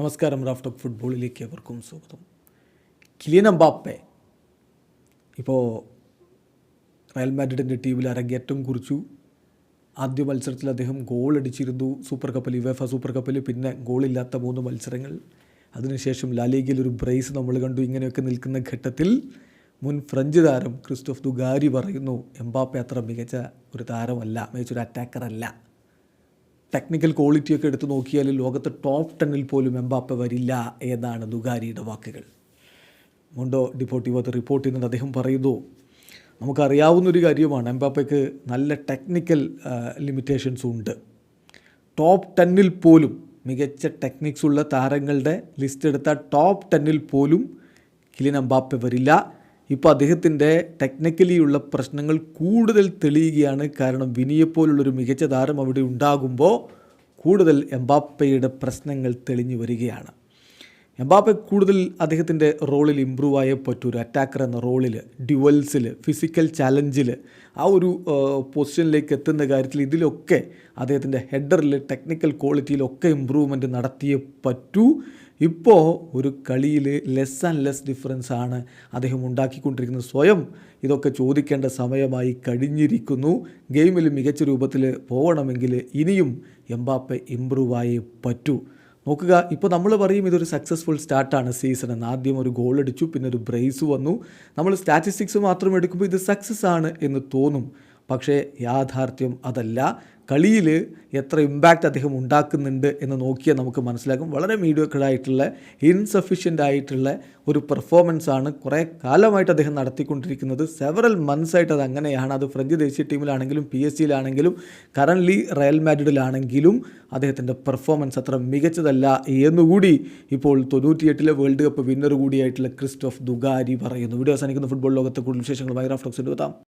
നമസ്കാരം Raf talk ഫുട്ബോളിലേക്ക് അവർക്കും സ്വാഗതം. കിലിയൻ എംബാപ്പെ ഇപ്പോൾ റയൽ മാഡ്രിഡിന്റെ ടീമിൽ അരങ്ങേറ്റം കുറിച്ചു. ആദ്യ മത്സരത്തിൽ അദ്ദേഹം ഗോൾ അടിച്ചിരുന്നു. സൂപ്പർ കപ്പിൽ യുവേഫ സൂപ്പർ കപ്പിൽ പിന്നെ ഗോളില്ലാത്ത മൂന്ന് മത്സരങ്ങൾ. അതിനുശേഷം ലാലീഗയിൽ ഒരു ബ്രേസ് നമ്മൾ കണ്ടു. ഇങ്ങനെയൊക്കെ നിൽക്കുന്ന ഘട്ടത്തിൽ മുൻ ഫ്രഞ്ച് താരം ക്രിസ്റ്റോഫ് ദുഗാരി പറയുന്നു എംബാപ്പെ അത്ര മികച്ച ഒരു താരമല്ല മികച്ചൊരു അറ്റാക്കറല്ല ടെക്നിക്കൽ ക്വാളിറ്റിയൊക്കെ എടുത്തു നോക്കിയാൽ ലോകത്ത് ടോപ്പ് ടെന്നിൽ പോലും എംബാപ്പ വരില്ല എന്നാണ് ദുഗാരിയുടെ വാക്കുകൾ. മുണ്ടോ ഡിപ്പോർട്ടിവോ അത് റിപ്പോർട്ട് ചെയ്യുന്നത് അദ്ദേഹം പറയുന്നു. നമുക്കറിയാവുന്നൊരു കാര്യമാണ് എംബാപ്പയ്ക്ക് നല്ല ടെക്നിക്കൽ ലിമിറ്റേഷൻസ് ഉണ്ട്. ടോപ്പ് ടെന്നിൽ പോലും മികച്ച ടെക്നിക്സ് ഉള്ള താരങ്ങളുടെ ലിസ്റ്റ് എടുത്ത ടോപ്പ് ടെന്നിൽ പോലും കിലിൻ എംബാപ്പെ വരില്ല. ഇപ്പോൾ അദ്ദേഹത്തിന്റെ ടെക്നിക്കലിയുള്ള പ്രശ്നങ്ങൾ കൂടുതൽ തെളിയുകയാണ് കാരണം വിനിയെപ്പോലുള്ളൊരു മികച്ച താരം അവിടെ ഉണ്ടാകുമ്പോൾ കൂടുതൽ എംബാപ്പയുടെ പ്രശ്നങ്ങൾ തെളിഞ്ഞു വരികയാണ്. എംബാപ്പെ കൂടുതൽ അദ്ദേഹത്തിന്റെ റോളിൽ ഇമ്പ്രൂവ് ആയേ പറ്റൂ. ഒരു അറ്റാക്കർ എന്ന റോളിൽ ഡ്യുവൽസിൽ ഫിസിക്കൽ ചലഞ്ചിൽ ആ ഒരു പൊസിഷനിലേക്ക് എത്തുന്ന കാര്യത്തിൽ ഇതിലൊക്കെ അദ്ദേഹത്തിന്റെ ഹെഡറിൽ ടെക്നിക്കൽ ക്വാളിറ്റിയിലൊക്കെ ഇമ്പ്രൂവ്മെന്റ് നടത്തിയേ പറ്റൂ. ഇപ്പോൾ ഒരു കളിയിൽ ലെസ് ആൻഡ് ലെസ് ഡിഫറൻസ് ആണ് അദ്ദേഹം ഉണ്ടാക്കിക്കൊണ്ടിരിക്കുന്നത്. സ്വയം ഇതൊക്കെ ചോദിക്കേണ്ട സമയമായി കഴിഞ്ഞിരിക്കുന്നു. ഗെയിമിൽ മികച്ച രൂപത്തിൽ പോകണമെങ്കിൽ ഇനിയും എംബാപ്പെ ഇമ്പ്രൂവ് ആയി പറ്റൂ. നോക്കുക ഇപ്പോൾ നമ്മൾ പറയും ഇതൊരു സക്സസ്ഫുൾ സ്റ്റാർട്ടാണ് സീസൺ എന്ന്. ആദ്യം ഒരു ഗോൾ അടിച്ചു പിന്നെ ഒരു ബ്രേസ് വന്നു. നമ്മൾ സ്റ്റാറ്റിസ്റ്റിക്സ് മാത്രം എടുക്കുമ്പോൾ ഇത് സക്സസ് ആണ് എന്ന് തോന്നും. പക്ഷേ യാഥാർത്ഥ്യം അതല്ല. കളിയിൽ എത്ര ഇമ്പാക്റ്റ് അദ്ദേഹം ഉണ്ടാക്കുന്നുണ്ട് എന്ന് നോക്കിയാൽ നമുക്ക് മനസ്സിലാക്കും വളരെ മീഡിയോക്കളായിട്ടുള്ള ഇൻസഫിഷ്യന്റ് ആയിട്ടുള്ള ഒരു പെർഫോമൻസ് ആണ് കുറേ കാലമായിട്ട് അദ്ദേഹം നടത്തിക്കൊണ്ടിരിക്കുന്നത്. സെവറൽ മന്ത്സ് ആയിട്ട് അത് അങ്ങനെയാണ്. അത് ഫ്രഞ്ച് ദേശീയ ടീമിലാണെങ്കിലും പി എസ് സിയിലാണെങ്കിലും കറന്റ്ലി റയൽ മാഡ്രിഡിലാണെങ്കിലും അദ്ദേഹത്തിന്റെ പെർഫോമൻസ് അത്ര മികച്ചതല്ല എന്നുകൂടി ഇപ്പോൾ തൊണ്ണൂറ്റിയെട്ടിലെ വേൾഡ് കപ്പ് വിന്നർ കൂടിയായിട്ടുള്ള ക്രിസ്റ്റോഫ് ദുഗാരി പറയുന്നു. വീഡിയോ അവസാനിക്കുന്ന. ഫുട്ബോൾ ലോകത്തെ കൂടുതൽ വിശേഷങ്ങൾ മൈഗ്രാഫ്റ്റോക്സിന്റെ എത്താം.